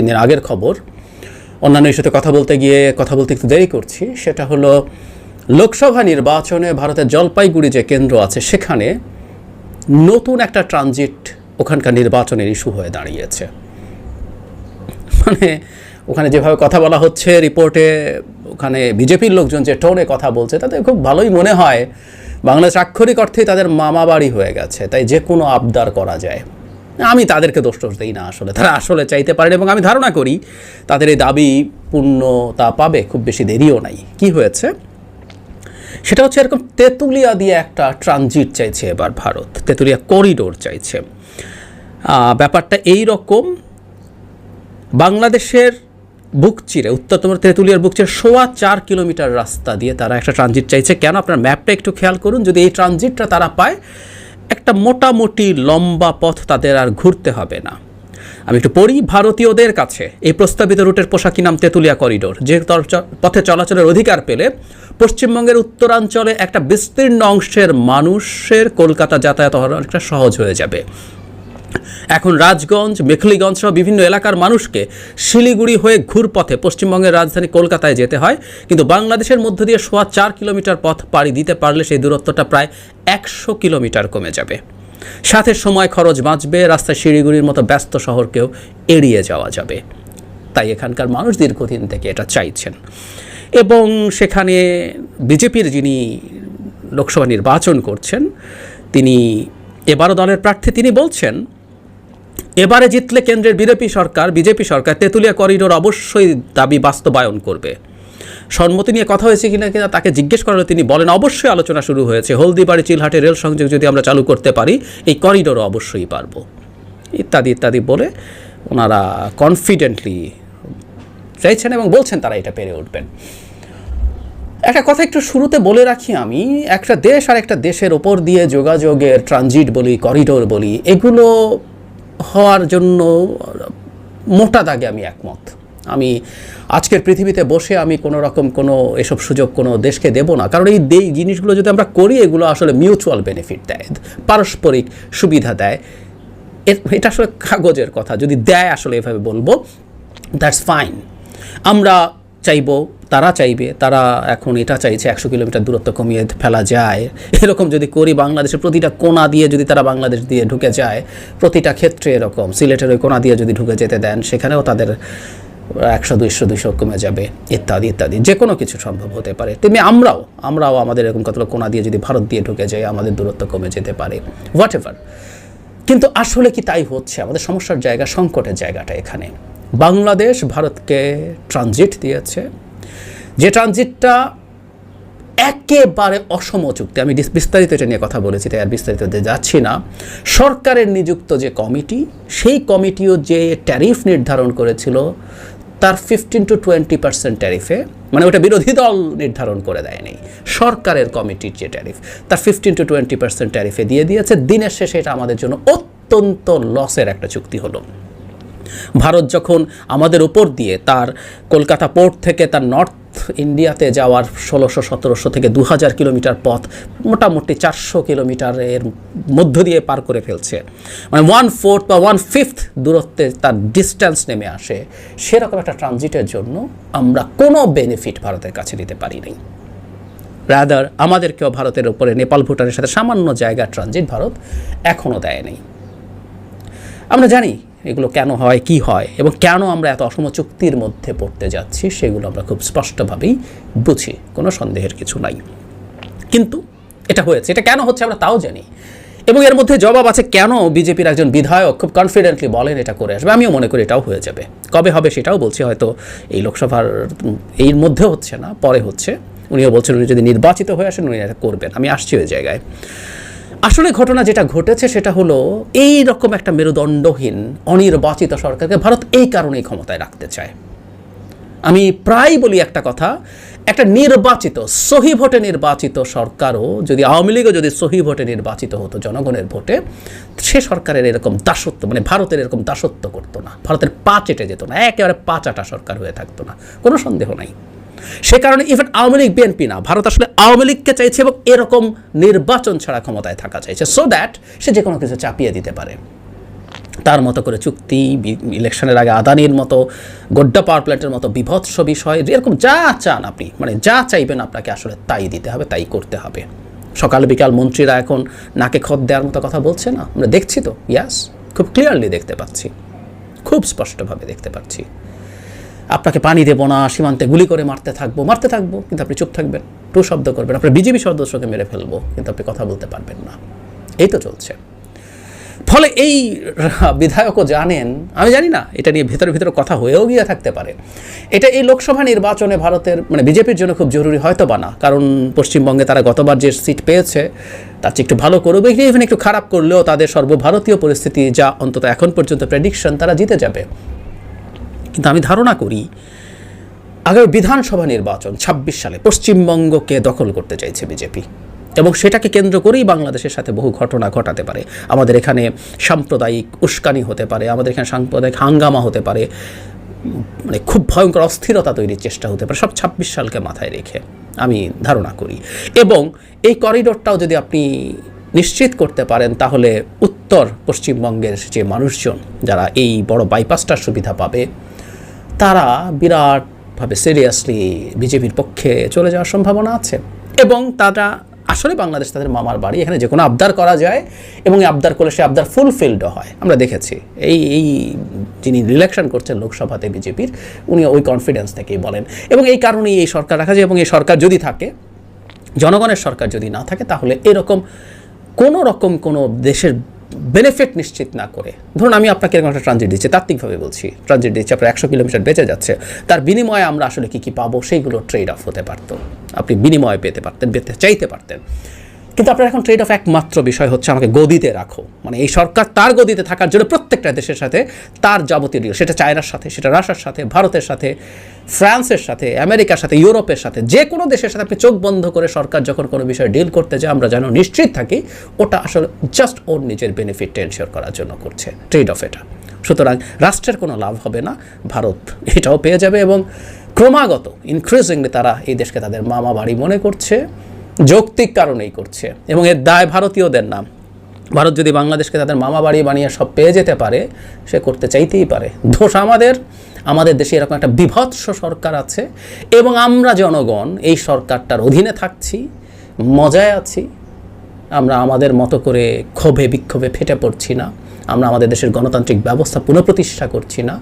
তিন দিন আগের খবর। অন্যান্য ইস্যুতে কথা বলতে গিয়ে, কথা বলতে একটু দেরি করছি। সেটা হলো, লোকসভা নির্বাচনে ভারতের জলপাইগুড়ি যে কেন্দ্র আছে, সেখানে নতুন একটা ট্রানজিট ওখানকার নির্বাচনের ইস্যু হয়ে দাঁড়িয়েছে। মানে ওখানে যেভাবে কথা বলা হচ্ছে, রিপোর্টে ওখানে বিজেপির লোকজন যে টোনে কথা বলছে, তাতে খুব ভালোই মনে হয়। বাংলাদেশ আক্ষরিক অর্থেই তাদের মামা বাড়ি হয়ে গেছে। তাই যে কোনো আবদার করা যায়। আমি তাদেরকে দোষ টোষ দিই না আসলে। তারা আসলে চাইতে পারেন এবং আমি ধারণা করি তাদের এই দাবি পূর্ণতা পাবে খুব বেশি দেরিও নাই। কি হয়েছে? সেটা হচ্ছে এরকম তেঁতুলিয়া দিয়ে একটা ট্রানজিট চাইছে এবার ভারত, তেঁতুলিয়া করিডোর চাইছে। ব্যাপারটা এই রকম, বাংলাদেশের বুক চিরে উত্তরতম তেঁতুলিয়ার বুক চিরে সোয়া চার কিলোমিটার রাস্তা দিয়ে তারা একটা ট্রানজিট চাইছে। কেন? আপনার ম্যাপটা একটু খেয়াল করুন, যদি এই ট্রানজিটটা তারা পায় একটা মোটামুটি লম্বা পথ তাদের আর ঘুরতে হবে না। আমি একটু পড়ি ভারতীয়দের কাছে। এই প্রস্তাবিত রুটের পোশাকি নাম তেঁতুলিয়া করিডোর। যে পথে চলাচলের অধিকার পেলে পশ্চিমবঙ্গের উত্তরাঞ্চলে একটা বিস্তীর্ণ অংশের মানুষের কলকাতা যাতায়াত অনেকটা সহজ হয়ে যাবে। এখন রাজগঞ্জ, মেখলিগঞ্জ সহ বিভিন্ন এলাকার মানুষকে শিলিগুড়ি হয়ে ঘুরপথে পশ্চিমবঙ্গের রাজধানী কলকাতায় যেতে হয়। কিন্তু বাংলাদেশের মধ্য দিয়ে সোয়া চার কিলোমিটার পথ পাড়ি দিতে পারলে সেই দূরত্বটা প্রায় একশো কিলোমিটার কমে যাবে। সাথে সময় খরচ বাঁচবে, রাস্তায় শিলিগুড়ির মতো ব্যস্ত শহরকেও এড়িয়ে যাওয়া যাবে। তাই এখানকার মানুষ দীর্ঘদিন থেকে এটা চাইছেন। এবং সেখানে বিজেপির যিনি লোকসভা নির্বাচন করছেন, তিনি এবারও দলের প্রার্থী, তিনি বলছেন এবারে জিতলে কেন্দ্রের বিজেপি সরকার বিজেপি সরকার তেঁতুলিয়া করিডোর অবশ্যই দাবি বাস্তবায়ন করবে। সম্মতি নিয়ে কথা হয়েছে কিনা কিনা তাকে জিজ্ঞেস করালে তিনি বলেন, অবশ্যই আলোচনা শুরু হয়েছে। হলদিবাড়ি, চিলহাটে রেল সংযোগ যদি আমরা চালু করতে পারি, এই করিডোরও অবশ্যই পারব। ইত্যাদি ইত্যাদি বলে ওনারা কনফিডেন্টলি চাইছেন এবং বলছেন তারা এটা পেরে উঠবেন। একটা কথা একটু শুরুতে বলে রাখি আমি, একটা দেশ আর একটা দেশের ওপর দিয়ে যোগাযোগের ট্রানজিট বলি, করিডোর বলি, এগুলো হওয়ার জন্য মোটা দাগে আমি একমত। আমি আজকের পৃথিবীতে বসে আমি কোনো রকম কোনো এসব সুযোগ কোনো দেশকে দেব না। কারণ এই দে- জিনিসগুলো যদি আমরা করি, এগুলো আসলে মিউচুয়াল বেনিফিট দেয়, পারস্পরিক সুবিধা দেয়। এটা আসলে কাগজের কথা। যদি দেয় আসলে এভাবে বলব দ্যাটস ফাইন আমরা চাইব, তারা চাইবে, তারা এখন এটা চাইছে একশো কিলোমিটার দূরত্ব কমিয়ে ফেলা যায়। এরকম যদি করি, বাংলাদেশের প্রতিটা কোনা দিয়ে যদি তারা বাংলাদেশ দিয়ে ঢুকে যায়, প্রতিটা ক্ষেত্রে এরকম, সিলেটের ওই কোণা দিয়ে যদি ঢুকে যেতে দেন, সেখানেও তাদের একশো, দুইশো দুইশো কমে যাবে, ইত্যাদি ইত্যাদি। যে কোনো কিছু সম্ভব হতে পারে। তেমনি আমরাও আমরাও আমাদের এরকম কতগুলো কোনা দিয়ে যদি ভারত দিয়ে ঢুকে যাই আমাদের দূরত্ব কমে যেতে পারে। হোয়াট এভার কিন্তু আসলে কি তাই হচ্ছে? আমাদের সমস্যার জায়গা, সংকটের জায়গাটা এখানে। বাংলাদেশ ভারতকে ট্রানজিট দিয়েছে। যে ট্রানজিটটা একেবারে অসম চুক্তি, আমি বিস্তারিত এটা নিয়ে কথা বলেছি, তাই আর বিস্তারিত যাচ্ছি না। সরকারের নিযুক্ত যে কমিটি, সেই কমিটিও যে ট্যারিফ নির্ধারণ করেছিল, তার ফিফটিন টু টোয়েন্টি পার্সেন্ট ট্যারিফে মানে ওটা বিরোধী দল নির্ধারণ করে দেয়নি, সরকারের কমিটির যে ট্যারিফ তার ফিফটিন টু টোয়েন্টি পার্সেন্ট ট্যারিফে দিয়ে দিয়েছে। দিনের শেষে এটা আমাদের জন্য অত্যন্ত লসের একটা চুক্তি হলো। ভারত যখন আমাদের উপর দিয়ে তার কলকাতা পোর্ট থেকে তার নর্থ ইন্ডিয়াতে যাওয়ার ষোলোশো, সতেরোশো থেকে দু হাজার কিলোমিটার পথ মোটামুটি চারশো কিলোমিটারের মধ্য দিয়ে পার করে ফেলছে। মানে ওয়ান ফোর্থ বা ওয়ান ফিফথ দূরত্বে তার ডিস্টেন্স নেমে আসে। সেরকম একটা ট্রানজিটের জন্য আমরা কোনো বেনিফিট ভারতের কাছে দিতে পারিনি। রাদার আমাদেরকেও ভারতের উপরে নেপাল, ভুটানের সাথে সামান্য জায়গা ট্রানজিট ভারত এখনও দেয়নি। আমরা জানি এগুলো কেন হয়, কি হয়, এবং কেন আমরা এত অসম চুক্তির মধ্যে পড়তে যাচ্ছি, সেগুলো আমরা খুব স্পষ্টভাবেই বুঝি, কোনো সন্দেহের কিছু নাই। কিন্তু এটা হয়েছে, এটা কেন হচ্ছে আমরা তাও জানি। এবং এর মধ্যে জবাব আছে, কেন বিজেপির একজন বিধায়ক খুব কনফিডেন্টলি বলেন এটা করে আসবে? আমিও মনে করি এটাও হয়ে যাবে। কবে হবে সেটাও বলছি, হয়তো এই লোকসভার, এর মধ্যে হচ্ছে না, পরে হচ্ছে। উনিও বলছেন উনি যদি নির্বাচিত হয়ে আসেন, উনি এটা করবেন। আমি আসছি ওই জায়গায়। আসলে ঘটনা যেটা ঘটেছে সেটা হলো এই রকম একটা মেরুদণ্ডহীন, অনির্বাচিত সরকারকে ভারত এই কারণেই ক্ষমতায় রাখতে চায়। আমি প্রায় বলি একটা কথা, একটা নির্বাচিত, সহি ভোটে নির্বাচিত সরকারও যদি আওয়ামী লীগও যদি সহি ভোটে নির্বাচিত হতো জনগণের ভোটে, সে সরকারের এরকম দাসত্ব মানে ভারতের এরকম দাসত্ব করতো না। ভারতের পা চেটে যেত না, একেবারে পা চাটা সরকার হয়ে থাকতো না। কোনো সন্দেহ নাই। সে কারণে ইভেন আওয়ামী লীগ, বিএনপি না, ভারত আসলে আওয়ামী লীগকে চাইছে এবং এরকম নির্বাচন ছাড়া ক্ষমতায় থাকা চাইছে। সো দ্যাট সে যে কোনো কিছু চাপিয়ে দিতে পারে। তার মতো করে চুক্তি ইলেকশনের আগে আদানির মতো, গোড্ডা পাওয়ার প্ল্যান্টের মতো বিভৎস বিষয় এরকম যা চান আপনি মানে যা চাইবেন আপনাকে আসলে তাই দিতে হবে, তাই করতে হবে। সকাল বিকাল মন্ত্রীরা এখন নাকে খত দেওয়ার মতো কথা বলছে না? আমরা দেখছি তো ইয়াস খুব ক্লিয়ারলি দেখতে পাচ্ছি। খুব স্পষ্টভাবে দেখতে পাচ্ছি। আপনাকে পানি দেবো না, সীমান্তে গুলি করে মারতে থাকব মারতে থাকব, কিন্তু আপনি চুপ থাকবেন টু শব্দ করবেন, আপনার বিজেপি সদস্যকে মেরে ফেলব, কিন্তু আপনি কথা বলতে পারবেন না। এই তো চলছে। ফলে এই বিধায়কও জানেন, আমি জানি না, এটা নিয়ে ভেতরে ভেতরে কথা হয়েও গিয়ে থাকতে পারে। এটা এই লোকসভা নির্বাচনে ভারতের মানে বিজেপির জন্য খুব জরুরি হয়তো বা না, কারণ পশ্চিমবঙ্গে তারা গতবার যে সিট পেয়েছে, তার চেয়ে একটু ভালো করবে ইভেন একটু খারাপ করলেও তাদের সর্বভারতীয় পরিস্থিতি যা অন্তত এখন পর্যন্ত প্রেডিকশন তারা জিতে যাবে। কিন্তু আমি ধারণা করি, আগামী বিধানসভা নির্বাচন ২৬ সালে পশ্চিমবঙ্গকে দখল করতে চাইছে বিজেপি। এবং সেটাকে কেন্দ্র করেই বাংলাদেশের সাথে বহু ঘটনা ঘটাতে পারে। আমাদের এখানে সাম্প্রদায়িক উস্কানি হতে পারে, আমাদের এখানে সাম্প্রদায়িক হাঙ্গামা হতে পারে মানে খুব ভয়ঙ্কর অস্থিরতা তৈরির চেষ্টা হতে পারে, সব ছাব্বিশ সালকে মাথায় রেখে আমি ধারণা করি। এবং এই করিডোরটাও যদি আপনি নিশ্চিত করতে পারেন, তাহলে উত্তর পশ্চিমবঙ্গের যে মানুষজন, যারা এই বড় বাইপাসটার সুবিধা পাবে তারা বিরাটভাবে সিরিয়াসলি বিজেপির পক্ষে চলে যাওয়ার সম্ভাবনা আছে এবং তারা আসলে বাংলাদেশ তাদের মামার বাড়ি, এখানে যে কোনো আবদার করা যায় এবং আবদার করলে সে আবদার ফুলফিলডও হয়। আমরা দেখেছি, এই এই যিনি ইলেকশন করছেন লোকসভাতে বিজেপির উনি ওই কনফিডেন্স থেকেই বলেন। এবং এই কারণেই এই সরকার রাখা যায় এবং এই সরকার যদি থাকে, জনগণের সরকার যদি না থাকে, তাহলে এরকম কোনো রকম কোনো দেশের বেনিফিট নিশ্চিত না করে। ধরুন আমি আপনাকে এরকম একটা ট্রানজিট দিচ্ছি, তাত্ত্বিকভাবে বলছি ট্রানজিট দিচ্ছি, আপনার একশো কিলোমিটার বেঁচে যাচ্ছে, তার বিনিময়ে আমরা আসলে কী কী পাবো, সেইগুলো ট্রেড অফ হতে পারতো। আপনি বিনিময়ে পেতে পারতেন, পেতে চাইতে পারতেন। কিন্তু আপনার এখন ট্রেড অফ একমাত্র বিষয় হচ্ছে আমাকে গদিতে রাখো। মানে এই সরকার তার গদিতে থাকার জন্য প্রত্যেকটা দেশের সাথে তার যাবতীয় deal, সেটা চায়নার সাথে সেটা রাশিয়ার সাথে ভারতের সাথে ফ্রান্সের সাথে আমেরিকার সাথে ইউরোপের সাথে যে কোনো দেশের সাথে আপনি চোখ বন্ধ করে সরকার যখন কোনো বিষয়ে ডিল করতে যায় আমরা যেন নিশ্চিত থাকি ওটা আসলে জাস্ট ওর নিজের বেনিফিট এনশিওর করার জন্য করছে ট্রেড অফ এটা। সুতরাং রাষ্ট্রের কোনো লাভ হবে না ভারত এটাও পেয়ে যাবে এবং ক্রমাগত ইনক্রিজিংলি তারা এই দেশকে তাদের মামা বাড়ি মনে করছে। যৌক্তিক কারণেই করছে এবং এর দায় ভারতীয়দের নাম। ভারত যদি বাংলাদেশকে তাদের মামা বাড়ি বানিয়ে সব পেয়ে যেতে পারে, সে করতে চাইতেই পারে। দোষ আমাদের আমাদের দেশে এরকম একটা বিভৎস সরকার আছে এবং আমরা জনগণ এই সরকারটার অধীনে থাকছি, মজায় আছি। আমরা আমাদের মতো করে ক্ষোভে বিক্ষোভে ফেটে পড়ছি না। আমরা আমাদের দেশের গণতান্ত্রিক ব্যবস্থা পুনঃপ্রতিষ্ঠা করছি না।